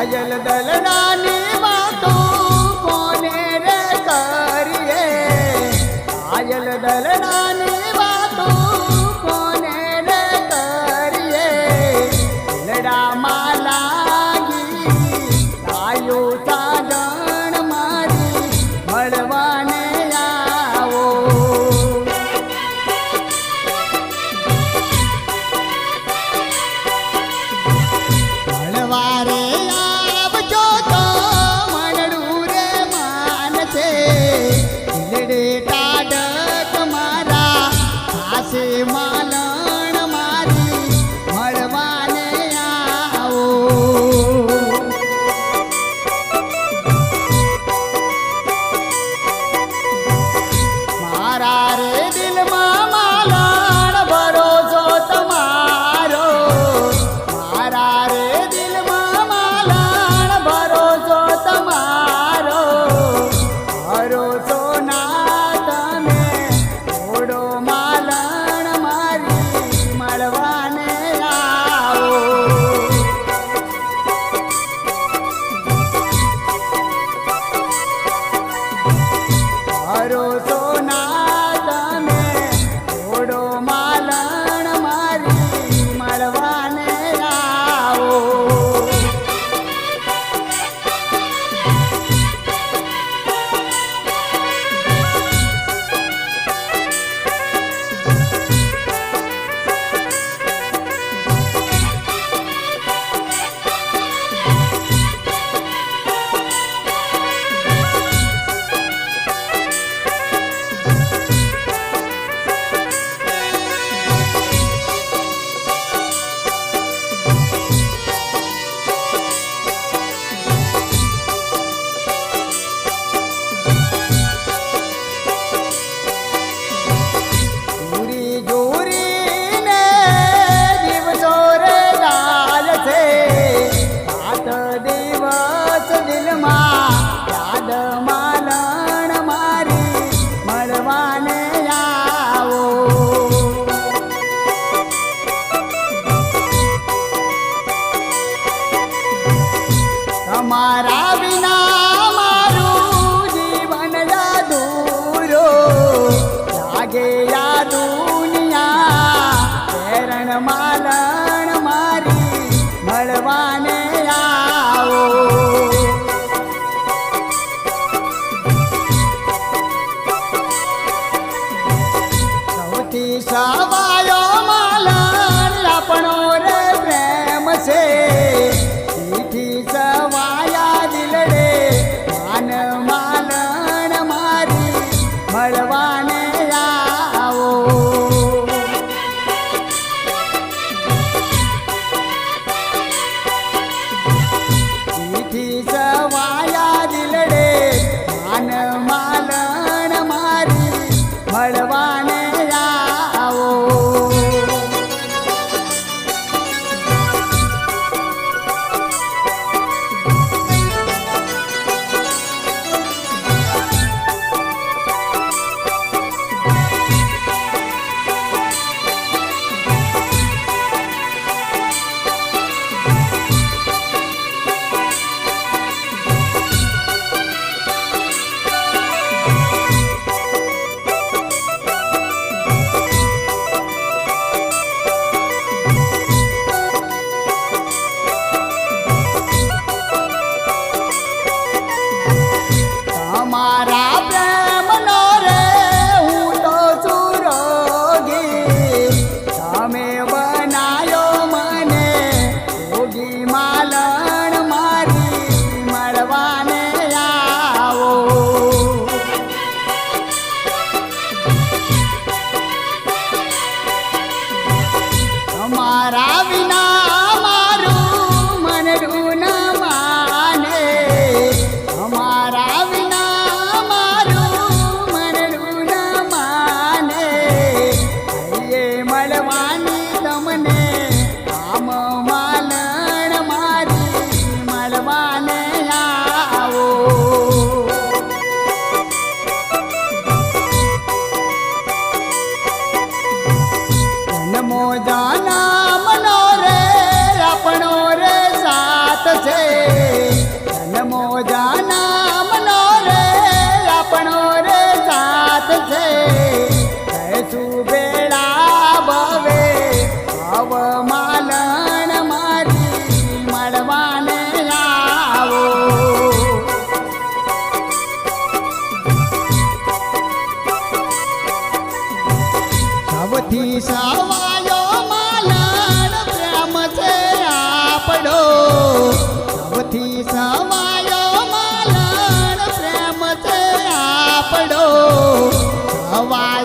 அயல் தலனானி હોઠી સવાયો માલણ પ્રેમ છે આપડો. સૌથી સવાયો માલણ પ્રેમ છે આપડો. સવા